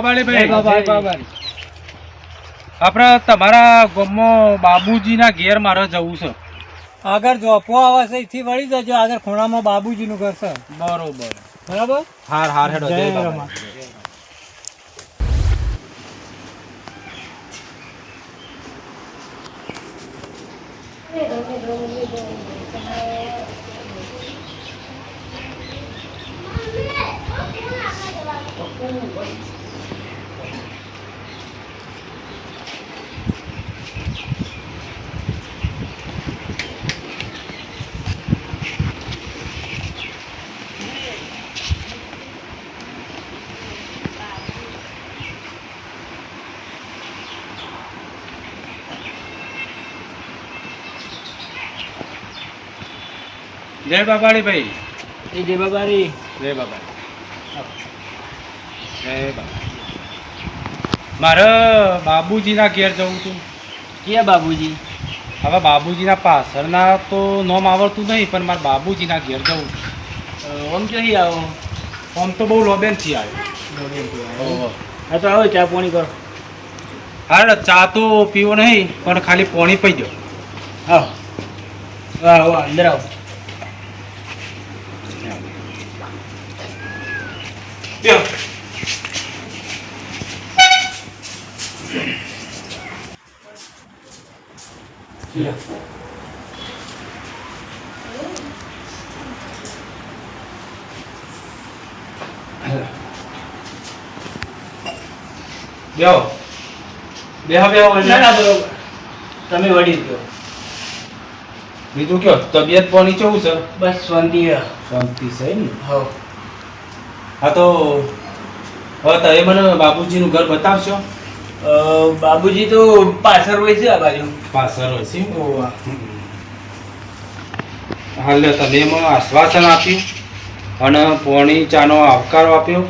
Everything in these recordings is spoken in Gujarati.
ભાઈ. આપણે તમારા ગામમાં બાબુજીના ઘેર મારે જવું છે. આગળ જોપો આવે છે એથી વળી જજો. આગળ ખૂણામાં બાબુજીનું ઘર છે. બરોબર. બરાબર? હાર હાર હેડો જય જય બાબાલી. જય બાબાડી ભાઈ. એ જય બાબાડી. જય બાબાડી. જય બાબા મારે બાબુજીના ઘેર જવું છું ક્યાં બાબુજી? હવે બાબુજીના પાછળના તો નોમ આવડતું નહીં પણ મારે બાબુજીના ઘેર જવું ઓમ ક્યાંથી આવો? ઓમ તો બહુ લોબેનથી આવ્યો. હા તો આવો ચા પાણી કરો. હા ચા તો પીવો નહીં પણ ખાલી પોણી પી દો. હા આવો અંદર આવો. બેહો બેહો બેહો ના ના બરોબર તમે વડી ગયો બીજું કયો તબિયત પાણી કેવું છે? બસ શાંતિ. શાંતિ છે ને? હો. હા તો હવે તમે મને બાબુજીનું ઘર બતાવશો? બાબુજી તો પાછળ હોય છે આ બાજુ. પાછળ હોય છે? હાલ તમે એમાં આશ્વાસન આપ્યું અને પોણી ચાનો આવકારો આપ્યો.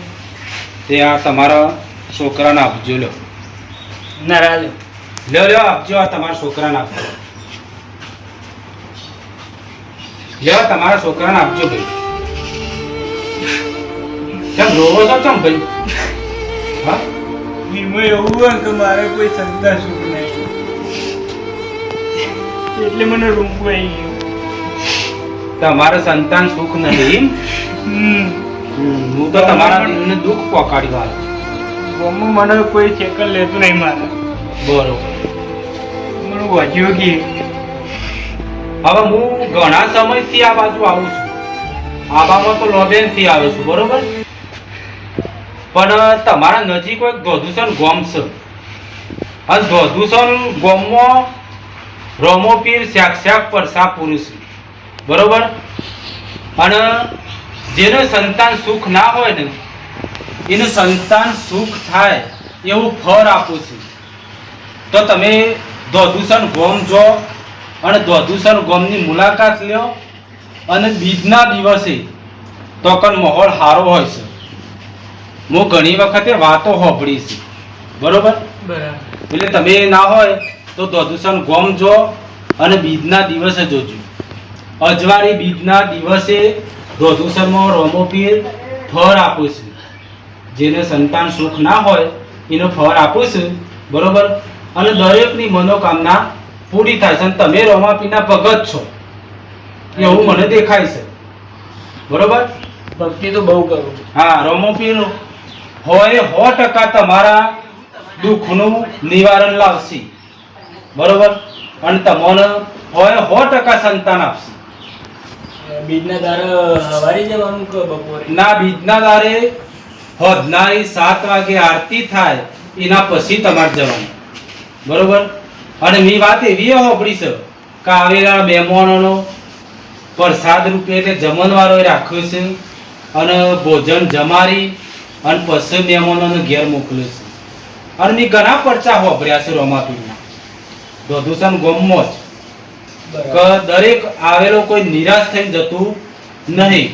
તે આ તમારા છોકરાને આપજો લ્યો. ના લ્યો લ્યો આપજો આ તમારા છોકરાને આપજો. લ્યો તમારા છોકરાને આપજો ભાઈ. કેમ રોવો છો કેમ ભાઈ હા એમાં એવું હોય કે મારે કોઈ સંતા સુખ નહીં એટલે મને રૂંગું આવી ગયું તમારે સંતાન સુખ નહીં હું તો તમારા દિલને દુઃખ પહોંચાડી હાલ ગામમાં મને કોઈ ચેકર લેતું નહીં મારે. બરોબર. મને વધ્યો કે હવે હું ઘણા સમયથી આ બાજુ આવું છું. આબામાં તો લોબેનથી આવે છું બરોબર? પણ તમારા નજીક હોય ધોધુસન ગોમ છે? અને ધોધુસન ગોમમાં રોમોપીર શાક પરસા પુરુષ. બરોબર? અને જેને સંતાન સુખ ના હોય ને, એનું સંતાન સુખ થાય એવું ફળ આપું છું. તો તમે ધોધુસન ગોમ જો અને ધોધુસર ગોમની મુલાકાત લ્યો અને બીજના દિવસે તોકન માહોલ સારો હોય છે. હું ઘણી વખતે વાતો હોભળી છે બરોબર. એટલે તમે ના હોય તો પ્રદૂષણ ગોમ જો અને બીજના દિવસે જોજો. અજવાળી બીજના દિવસે પ્રદૂષણમાં રોમોપીર ફળ આપું છું. જેને સંતાન સુખ ના હોય એનો ફળ આપું છું. બરોબર? અને દરેકની મનોકામના પૂરી થાય છે. અને તમે રોમાપીના ભગત છો. એવું મને દેખાય છે. બરોબર? ભક્તિ તો બહુ કરું હા રોમોપીર હોય સો ટકા તમારા દુઃખનું નિવારણ લાવશે. બરોબર? અને તમને હોય સો ટકા સંતાન આપશે. બીજના દારે હવારે જવાનું કે બપોરે? ના બીજના દારે હોદનારી સાત વાગે આરતી થાય એના પછી તમારે જવાનું. બરોબર? અને મી વાત એવી હોપડી છે કે આવેલા મહેમાનોનો પ્રસાદ રૂપે એટલે જમણવારો રાખ્યો છે અને ભોજન જમારી અને પછી મહેમાનોને ઘેર મોકલે છે. અને મેં ઘણા પરચા હોભર્યા છે રોમાપીરના દોધુસન ગોમમાં જ. દરેક આવેલો કોઈ નિરાશ થઈને જતું નહીં.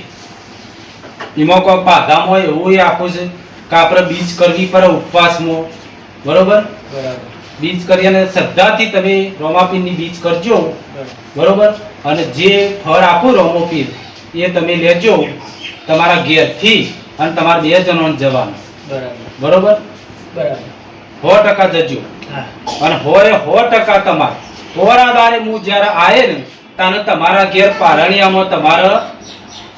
એમાં કોઈ બાધામાં હોય એવું એ આપે છે કે આપણે બીજ કરવી પડે ઉપવાસમાં. બરોબર? બરાબર. બીજ કરી અને શ્રદ્ધાથી તમે રોમાપીરની બીજ કરજો. બરોબર. અને જે ફળ આપો રોમોપીર એ તમે લેજો તમારા ઘેરથી. અને તમારે બે જણોને જવાનું. બરાબર. સો ટકા જજો. અને હોય સો ટકા તમારે. થોડા દાડે હું જ્યારે આવે ને તાને તમારા ઘેર પારણિયામાં તમારો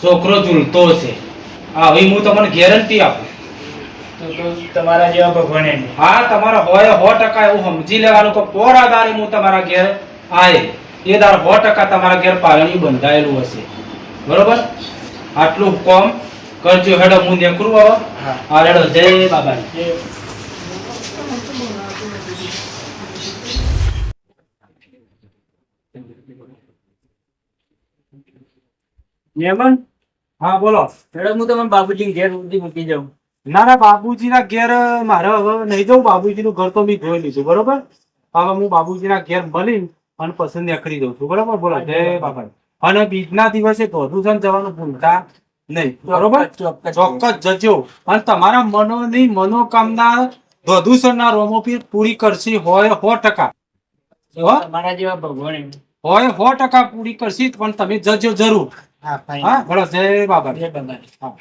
છોકરો ઝૂલતો છે હા હવે હું તમને ગેરંટી આપું. તમારા જેવા ભગવાન હા તમારા હોય સો ટકા એવું સમજી લેવાનું કે પોરા દાડે હું તમારા ઘેર આવે એ દાર સો ટકા તમારા ઘેર પારણિયું બંધાયેલું હશે. બરોબર? આટલું કોમ કરજો હેડો હું નીકળું હવે હા. હા હેડો જય બાબા એ હા બોલો. હેડો હું તમને બાબુજી ઘેર સુધી મૂકી જાઉં. ના ના બાબુજીના ઘેર મારે હવે નહીં જવું બાબુજીનું ઘર તો મેં જોઈ લીધું બરોબર? હવે હું બાબુજીના ઘેર મળી અને પસંદ નીકળી દઉં છું બરોબર? બોલો જય બાબા અને બીજના દિવસે ધોધુસન જવાનું ભૂલતા નહીં. બરોબર? ચોક્કસ જજો. અને તમારા મનોની મનોકામના ધોધુસનના રોમોપી પૂરી કરશી હોય સો ટકા. મારા જેવા ભગવાન હોય સો ટકા પૂરી કરશે પણ તમે જજો જરૂર. હા ભલો જય બાબા. જય બાબા. હા.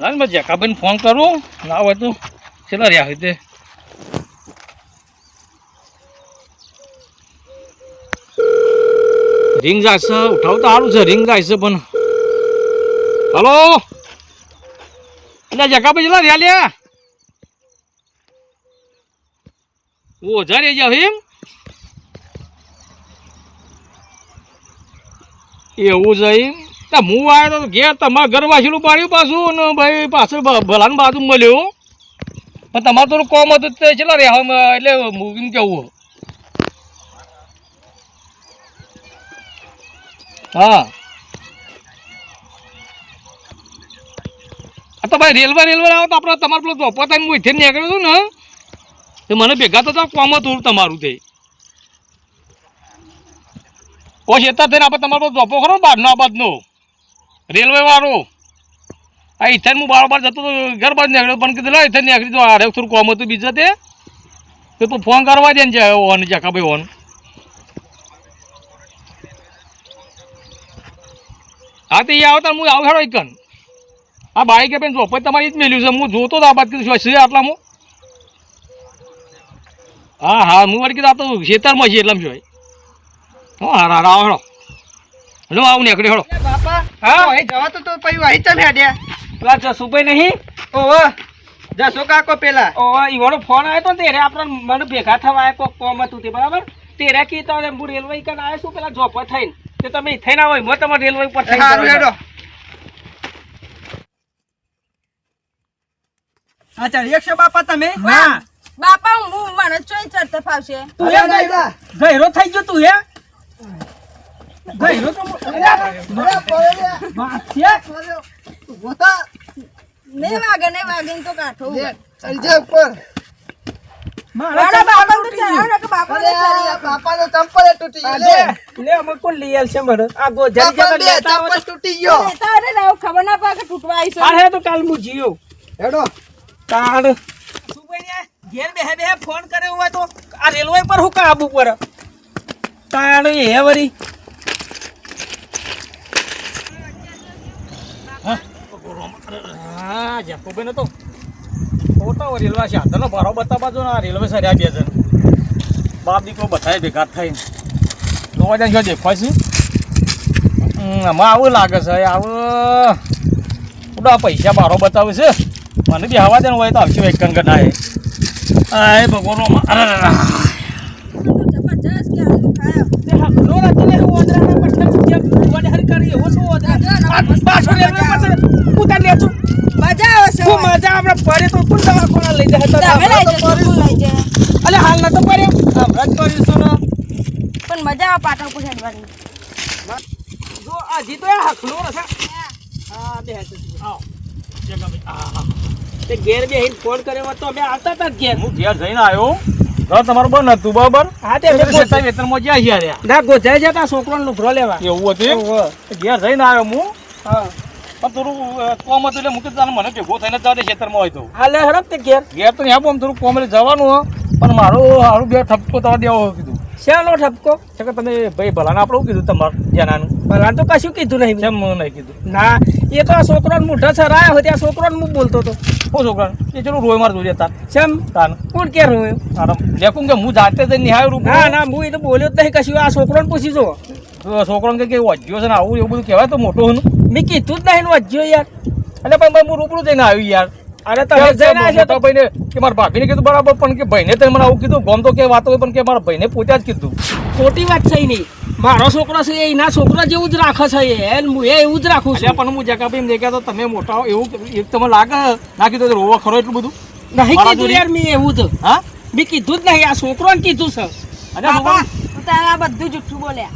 લાલ મજા કાબન ફોન કરું? ના હોય તો. છેલ્લા રહ્યા હોય તે? રિંગ જાય છે ઉઠાવ તો સારું છે રિંગ જાય છે પણ હલો એટલે જકાબેન છેલ્લા રહ્યા લ્યા ઓછા રહી જાવ એમ એવું એમ તા હું આવ્યો તો ઘેર તમારા ઘર વાસીલું પાડ્યું પાછું ને ભાઈ પાછળ બ- બાજુ મળ્યું પણ તમારે થોડું કોમ હતું તે ચેલા રહ્યા એટલે મૂકીને કેવું હા. તો ભાઈ રેલવે રેલવે આવો તો આપણે તમારે પેલો ચોપો થાય હું ઇથે નીકળ્યો છું ને તે મને ભેગા તો કોમ હતું તમારું તે. ઓ શેતા થઈને આપણે તમારો ચોપો ખરો બહારનો, આ બાજનો. રેલવે વાળો. આ ઇથેન હું બારોબાર બાર જતો તો ઘર બાર નીકળ્યો, પણ કીધું ઇથેન ઇથન નીકળી તો આરે થોડું કોમ હતું બીજા તે. તો તું ફોન કરવા દે ને ઓન જાકા ભાઈ ઓન તો એ આવો તો હું આવડો એક કન આ બાઈક કે પેન ચોપત તમારી જ મેલ્યું છે. હું જોતો હતો આ બાદ કીધું છે આટલામાં હા? હા હું વળી કીધું આ તો ખેતરમાં છે એટલામાં હું હા હા આવો હેડો. હેલો આવું નીકળી હેડો. બાપા હા? ઓય જવા તો પછી વાહી ચાલ હેડ્યા? પેલા જસુભાઈ નહીં? ઓહો જશો કાકો પેલા. ઓ ઈવાનો ફોન આવ્યો તો ને તેરે આપણે મને ભેગા થવા આવ્યા કોક કોમ હતું તે બરાબર? તેરે કીધું હું રેલવે કન આવ્યો છું. પેલા જોપો થઈને. તે તમે થઈ ના હોય મો તમારે રેલવે ઉપર થઈ સારું હેડો. અચ્છા ચાલ બાપા તમે? હા. બાપા હું મને ચોઈ ચડતે ફાવશે તું ગઈ- ગયરો થઈ ગયો તું હે? ગયરો તો નહીં વાગે ને વાગે ને તો કાઠો ચડી જા ઉપર. મારા બાપા તો ચડાવો કે બાપા ને ચડી આપો. બાપાનો ચંપલ તૂટી ગયો. લે લે અમે કોણ લઈ આલ છે મને? આ ગો જરી ચંપલ લેતા ચંપલ તૂટી ગયો. લેતા અરે લાવ ખબર ના પડે તૂટવા આવીશું તાર હે તો કાલ હું જીયો હેડો. તાર ઘેર બેહે બેહે ફોન કર્યો હોય તો આ રેલવે પર હું કાબુ પર તાણ હે વરી. હા જપોબેન તો ખોટો રેલવે છે. આધારનો ભારો બતાવવા જો ને આ રેલવે સર્યા બે જણ. બાપ દીકરો બધાય ભેગા થઈને. તો જાય જો દેખાય છે. હમ, આમાં આવું લાગે છે આવું પૂરા પૈસા ભારો બતાવે છે. મને બી હવા દેવાનું હોય તો આવશે એક કંગર ના આય ભગવાન જબરજસ્ત કે આનું ખાયા. મજા આવશે તમે લઈ જજો તું લઈ જજો. પણ મજા આવે પાટા ઉપર હેડવાની. ઘેર બે ફોન કર્યો તો અમે આવતા હતા જ ઘેર. હું ઘેર જઈને આવ્યો ઘર તમારું બંધ હતું બરાબર? હા તે ખેતર વેતરમાં જ્યાં રહ્યા. ના ગોજાઈ જતા છોકરો લુગરો લેવા. એવું હતું ઘેર જઈને આવ્યો હું. હા. પણ થોડું કોમ હતું એટલે મૂકી તને મને ભેગો થઈને જવા ખેતરમાં હોય તો. હાલે લે હડપ તે ઘેર. ઘેર તો ત્યાં પણ થોડું કોમ એટલે જવાનું હો. પણ મારો સારું બે ઠપકો તમારે દેવો કીધું. શાનો ઠપકો? છે કે તમે ભાઈ ભલાને આપણે કીધું તમારે જેનાનું? ભલા તો કશું કીધું નહીં. કેમ નહીં કીધું? ના એ તો આ છોકરાને મોઢા સરાયા હોય ત્યાં છોકરાને હું બોલતો હતો. હું છોકરા એ ચલો રોય માર જોઈએ તાર. ચમ તાન. કોણ કે રોયો? આરામ દેખું કે હું જાતે જ નિહાય રૂપ? ના ના હું એ તો બોલ્યો જ નહીં કશું. આ છોકરાને પૂછી જો છોકરાને કે કે વાજ્યો છે ને આવું એવું બધું કહેવાય તો મોટો હું મેં કીધું જ નહીં વાંચ્યો યાર. અને પણ ભાઈ હું રૂબરૂ જઈને આવ્યું યાર. અરે તમે જઈને આવ્યા તો ભાઈને? કે મારા ભાભીને કીધું બરાબર પણ કે ભાઈને તો મને આવું કીધું? ગમ તો કે વાતો હોય પણ કે મારા ભાઈને પોતે જ કીધું. ખોટી વાત છે નહીં. મારો છોકરો છે એ એના છોકરા જેવું જ રાખે છે એ. એને હું એ એવું જ રાખું છે. પણ હું જગા એમ દેખ્યા તો તમે મોટા એવું એક તમને લાગે ના કીધું રોવો ખરો એટલું બધું? નહીં કીધું યાર મેં એવું તો હા? મેં કીધું જ નહીં આ છોકરોને કીધું છે. અને છોકરા તારે આ બધું જુઠ્ઠું બોલ્યા.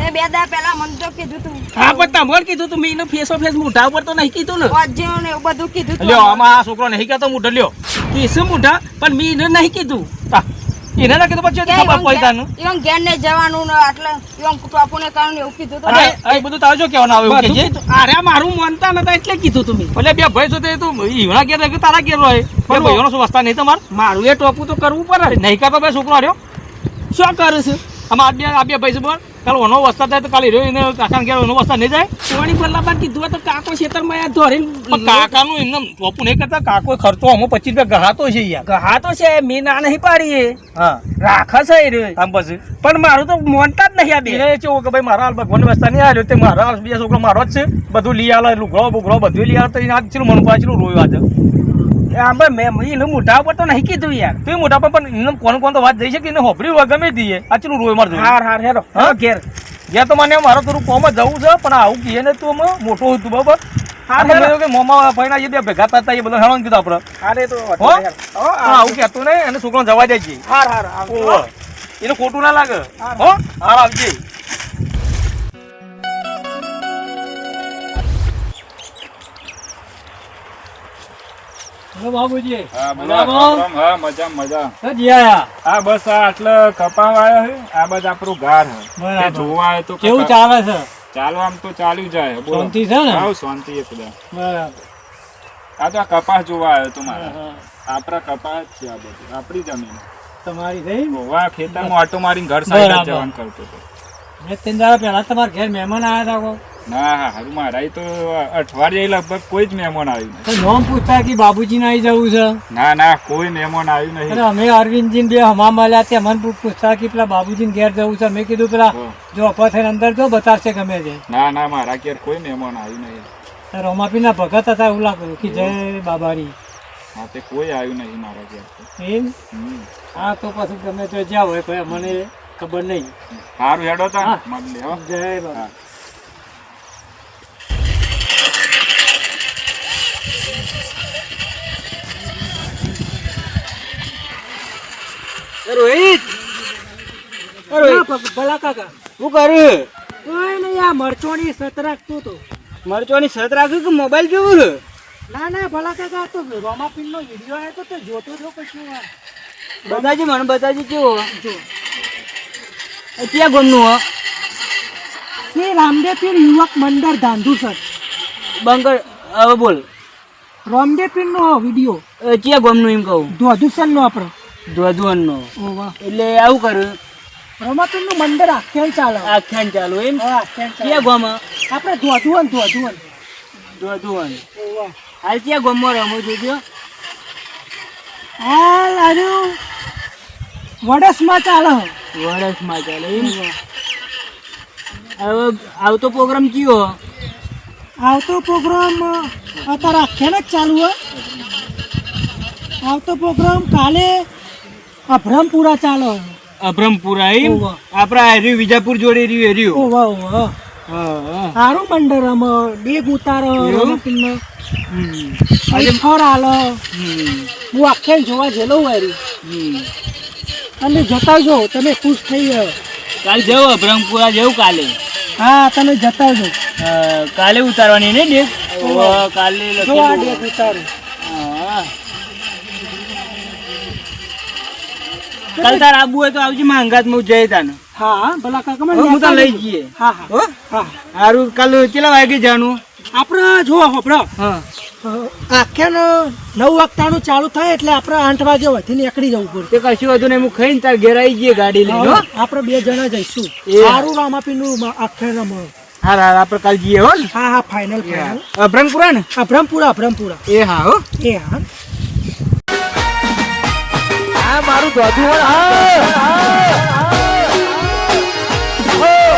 તે બે દા પહેલા મને તો કીધું તું. હા પણ કીધું તું મેં ફેસો ફેસ મોઢા ઉપર તો નહીં કીધું ને. વાજ્યો ને એવું બધું કીધું તું. લ્યો આમાં આ છોકરો નહીં કહેતો હું ઢલ્યો કીશું મોઢા? પણ મેં એને નહીં કીધું. એને ના કીધું પછી ખબર પડી તાનું ઈવન ઘેર ને જવાનું ને આટલે ઈવન ટોપુને કારણ એવું કીધું તું. અરે એ બધું તારે જો આવે એવું બધું અરે મારું માનતા નતા એટલે કીધું તું મેં. એટલે બે ભાઈ છો તે તું ઈવડા ઘેર કે તારા ઘેર રહે. પણ ભાઈઓનો શું વસ્તા નહીં તમારે? મારું એ ટોપું તો કરવું પડે. નહીં કરતો બે છોકરો રહ્યો? શું કરે છે? આમાં આ બે આ બે ભાઈ છે બોલ. કાલે ઓનો વસ્તા થાય તો કાલે એને કાકા ઘેર ઓનો વસ્તા નહીં જાય? સોની બલ્લાબા કીધું તો કાકો ખેતરમાં યાર ધોરીને પણ કાકાનું એમને ટોપું નહીં કરતા. કાકો ખર્ચો અમો પચીસ રૂપિયા ગહાતો છે યાર ગહાતો છે મેં ના નહીં પાડીએ. હા. રાખે છે એ આમ પછી? પણ મારું તો મોનતા જ નહીં આ બે. એ કેવું કે ભાઈ મારા ભગવાન વસ્તા નહીં આવ્યો તે મારા બીજા છોકરો મારો જ છે. બધું લઈ આલે લુગડો બુગડો બધું લઈ આલે. તો આ ચેલું છે પાછલું રોયું આજે. મેં એનું મોઢા ઉપર તો નહીં કીધું યાર. તો એ મોટા પણ કોણ કોણ તો વાત એને હોય ગમે દઈએ આ રોય મારે હાર હાર હેરો. હા? હા ઘેર તો મને મારો થોડું કોમ જવું છે પણ આવું કહીએ ને તું મોટો હતું બરાબર. હા, આપણે હેરો. કીધું કે મોમાં ભાઈના એ બે ભેગા થતા એ બધું હેરાન કીધું આપણે. હારે તો હો? હેરો. હો, પણ હાર. આવું નહીં છોકરો જવા જાય છે. એને ખોટું ના લાગે. હો? હાર આવજે. બાબુજી. હા મજા મજા જીયા. આ બસ આ આટલે કપા વાયો છે આ બસ આપણું ગાર જોવા આવ્યો તો કેવું ચાલે છે? ચાલો આમ તો ચાલ્યું જાય શાંતિ છે ને? હાવ શાંતિ એકદમ. બરાબર. આ તો કપાસ જોવા આવ્યો તો મારા. આપણા કપાસ છે આ બધું. આપણી જમીન. તમારી થઈ હોવા ખેતરમાં આટો મારીને ઘર સાઈડ જવાનું કરતો હતો. મેં દાડા પહેલા તમારા ઘેર મહેમાન આવ્યા હતા. ના હા હારું મારા તો અઠવાડિયે લગભગ કોઈ જ મહેમાન આવ્યું તો નોમ પૂછતા કે બાબુજીને આવી જવું છે? ના ના કોઈ મહેમાન આવ્યું અરે નહીં અમે અરવિંદજી બે હમા મળ્યા તે મને પૂછતા કે પેલા બાબુજીને ઘેર જવું છે. મેં કીધું પેલા જો અપા થઈને અંદર જો બતાવશે ગમે તે. ના ના મારા ઘેર કોઈ મહેમાન આવ્યું નહીં. રોમાપીના ભગત હતા એવું લાગતું કે જય બાબારી. હા તે કોઈ આવ્યું નહીં મારા ઘેર એમ. હા તો પછી ગમે તો જ્યાં હોય મને ખબર નહીં. હારું હેડો તા. જય બાબા. રોહિત ભલા કાકા. શું કર્યું કોઈ નહીં આ મરચોની સત રાખતો તો. મરચોની સત રાખ્યું કે મોબાઈલ જોવું ના ના ભલા કાકા તો રોમાપીન નો વીડિયો આવ્યો તો તે જોતો જો કશું. બતાજી મને બતાજી કેવો. એ ક્યાં ગમનું હો? શ્રી રામદેવ પીર યુવક મંડળ ધાંધુસર બંકર હવે બોલ. રામદેવ વીડિયો. ક્યાં ગમનું એમ કહું? ધોધુસર નો આપણો. ધોધવન નો એટલે આવું કર્યું રોમાપીરનું મંડળ આખ્યાન ચાલે. આખ્યાન ચાલુ એમ? ક્યાં ગમ આપણે ધોધુવન ધોધવન ઓવા હાલ ક્યાં ગામમાં રમું છું જો હાલ આવ્યું વડસમાં ચાલે. વર્ષમાં ચાલે એમ? હવે આવતો પ્રોગ્રામ કયો? આવતો પ્રોગ્રામ અત્યારે આખ્યાન જ ચાલુ હોય. આવતો પ્રોગ્રામ કાલે અભરમપુરા ચાલો. અભ્રમપુરા એમ. આપણા હેર્યું વિજાપુર જોડે રહ્યું હેર્યું ઓવા ઓવા સારું મંડળ રમ ડેગ ઉતારો? રોમાપીરનો. હમ. ફર આલો. હું આખે જોવા જેલો વારી. અને જતા જો તમે ખુશ થઈ જાઓ. કાલે જવું અભ્રમપુરા જવું કાલે. હા તમે જતા જો. કાલે ઉતારવાની ને ડેટ કાલે જો આ. ડેગ ઉતારો. કાલ તાર આબુ હોય તો આવજે માંગાતમાં જઈ તાને. હા હા ભલા કાકા મને હું તને લઈ જઈએ. હા હા. હો? હા. સારું કાલ કેટલા વાગે જાણું? આપણે જો હોપડો હા. આખ્યાન નવ વાગતાનું ચાલુ થાય એટલે આપણે આઠ વાગે હોયથી નીકળી જવું પડે. તે કશું વધુ નહીં હું ખાઈને તાર ઘેર આવી ગઈ ગાડી લઈને હો. આપણે બે જણા જઈશું. સારું રામાપીનું આખ્યાન રમો હા હા આપણે કાલ જઈએ હો હા હા ફાઇનલ ફાઇનલ અભરંગપુરા ને? અભરમપુરા અભરમપુરા. એ હા હો. એ હા. આ મારું ધોધું